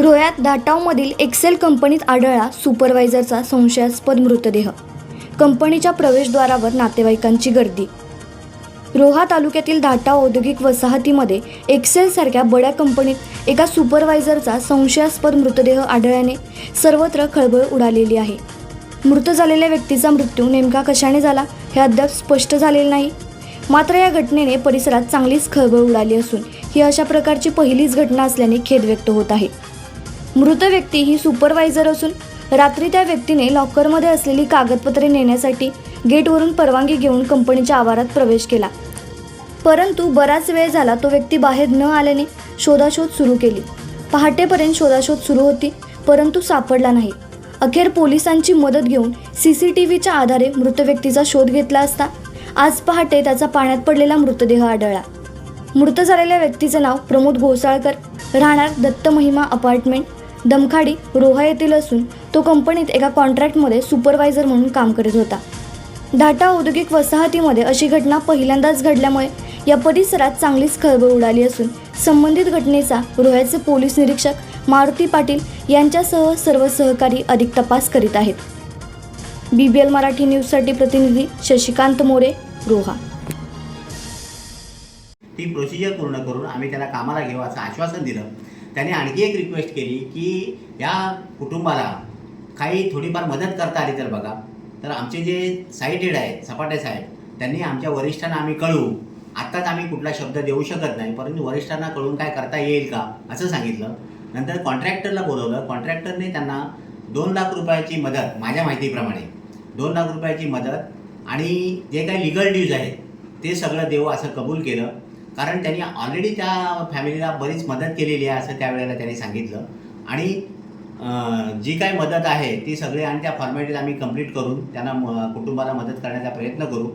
रोह्यात दाटावमधील Excel कंपनीत आढळला सुपरवायझरचा संशयास्पद मृतदेह. कंपनीच्या प्रवेशद्वारावर नातेवाईकांची गर्दी. रोहा तालुक्यातील दाटाव औद्योगिक वसाहतीमध्ये एक्सेलसारख्या बड्या कंपनीत एका सुपरवायझरचा संशयास्पद मृतदेह आढळल्याने सर्वत्र खळबळ उडालेली आहे. मृत झालेल्या व्यक्तीचा मृत्यू नेमका कशाने झाला हे अद्याप स्पष्ट झालेले नाही. मात्र या घटनेने परिसरात चांगलीच खळबळ उडाली असून ही अशा प्रकारची पहिलीच घटना असल्याने खेद व्यक्त होत आहे. मृत व्यक्ती ही सुपरवायझर असून रात्री त्या व्यक्तीने लॉकरमध्ये असलेली कागदपत्रे नेण्यासाठी गेटवरून परवानगी घेऊन कंपनीच्या आवारात प्रवेश केला. परंतु बराच वेळ झाला तो व्यक्ती बाहेर न आल्याने शोधाशोध सुरू केली. पहाटेपर्यंत शोधाशोध सुरू होती परंतु सापडला नाही. अखेर पोलिसांची मदत घेऊन सी सी टी व्हीच्या आधारे मृत व्यक्तीचा शोध घेतला असता आज पहाटे त्याचा पाण्यात पडलेला मृतदेह आढळला. मृत झालेल्या व्यक्तीचं नाव प्रमोद घोसाळकर राहणार दत्त महिमा अपार्टमेंट दमखाडी रोहा येथील असून तो कंपनीत एका कॉन्ट्रॅक्टमध्ये सुपरवायझर म्हणून काम करीत होता. डाटा औद्योगिक वसाहतीमध्ये अशी घटना पहिल्यांदाच घडल्यामुळे या परिसरात चांगलीच खळबळ उडाली असून संबंधित घटनेचा रोह्याचे पोलीस निरीक्षक मारुती पाटील यांच्यासह सर्व सहकारी अधिक तपास करीत आहेत. बी बी एल मराठी न्यूजसाठी प्रतिनिधी शशिकांत मोरे रोहा. ती प्रोसिजर पूर्ण करून आम्ही त्याला कामाला घेऊ असं आश्वासन दिलं. त्याने आणखी एक रिक्वेस्ट केली की या कुटुंबाला काही थोडीफार मदत करता आली तर बघा. तर आमचे जे साईट हेड आहेत सपाटे साहेब त्यांनी आमच्या वरिष्ठांना आम्ही कळू आत्ताच आम्ही कुठला शब्द देऊ शकत नाही परंतु वरिष्ठांना कळून काय करता येईल का असं सांगितलं. नंतर कॉन्ट्रॅक्टरला बोलवलं. कॉन्ट्रॅक्टरने त्यांना दोन लाख रुपयाची मदत माझ्या माहितीप्रमाणे दोन लाख रुपयाची मदत आणि जे काही लिगल ड्यूज आहेत ते सगळं देऊ असं कबूल केलं. कारण त्यांनी ऑलरेडी त्या फॅमिलीला बरीच मदत केलेली आहे असं त्यावेळेला त्यांनी सांगितलं. आणि जी काही मदत आहे ती सगळी आणि त्या फॉर्मॅलिटीज आम्ही कंप्लीट करून त्यांना म- कुटुंबाला मदत करण्याचा प्रयत्न करू.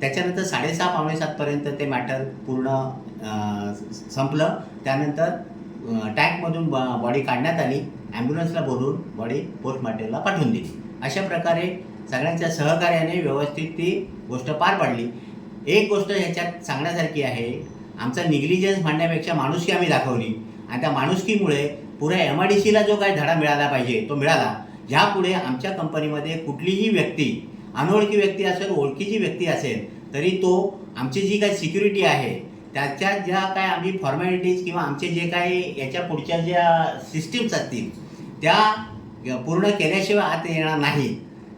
त्याच्यानंतर साडेसहा पावणे सातपर्यंत ते मॅटर पूर्ण संपलं. त्यानंतर टँकमधून ब बॉडी काढण्यात आली. ॲम्ब्युलन्सला बोलवून बॉडी पोस्टमार्टमला पाठवून दिली. अशा प्रकारे सगळ्यांच्या सहकार्याने व्यवस्थित ती गोष्ट पार पाडली. एक गोष्ट ह्याच्यात सांगण्यासारखी आहे आमचा निग्लिजन्स म्हणण्यापेक्षा माणुसकी आम्ही दाखवली. आणि त्या माणुसकीमुळे पुऱ्या एम आय डी सीला जो काही धडा मिळाला पाहिजे तो मिळाला. ह्यापुढे आमच्या कंपनीमध्ये कुठलीही व्यक्ती अनोळखी व्यक्ती असेल ओळखीची व्यक्ती असेल तरी तो आमची जी काही सिक्युरिटी आहे त्याच्या ज्या काय आम्ही फॉर्मॅलिटीज किंवा आमचे जे काही याच्या पुढच्या ज्या सिस्टीम्स असतील त्या पूर्ण केल्याशिवाय आत येणार नाही.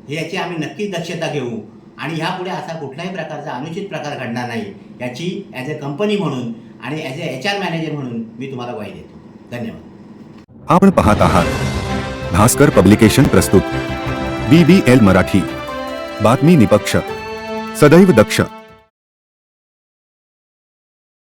हे याची आम्ही नक्कीच दक्षता घेऊ. आणि ह्यापुढे असा कुठल्याही प्रकारचा अनुचित प्रकार घडणार नाही याची ॲज अ कंपनी म्हणून आणि as a H R manager म्हणून मी तुम्हाला ग्वाही देतो. धन्यवाद. आपण पाहत आहात. भास्कर पब्लिकेशन प्रस्तुत. B B L Marathi. बातमी निपक्ष. सदैव दक्ष.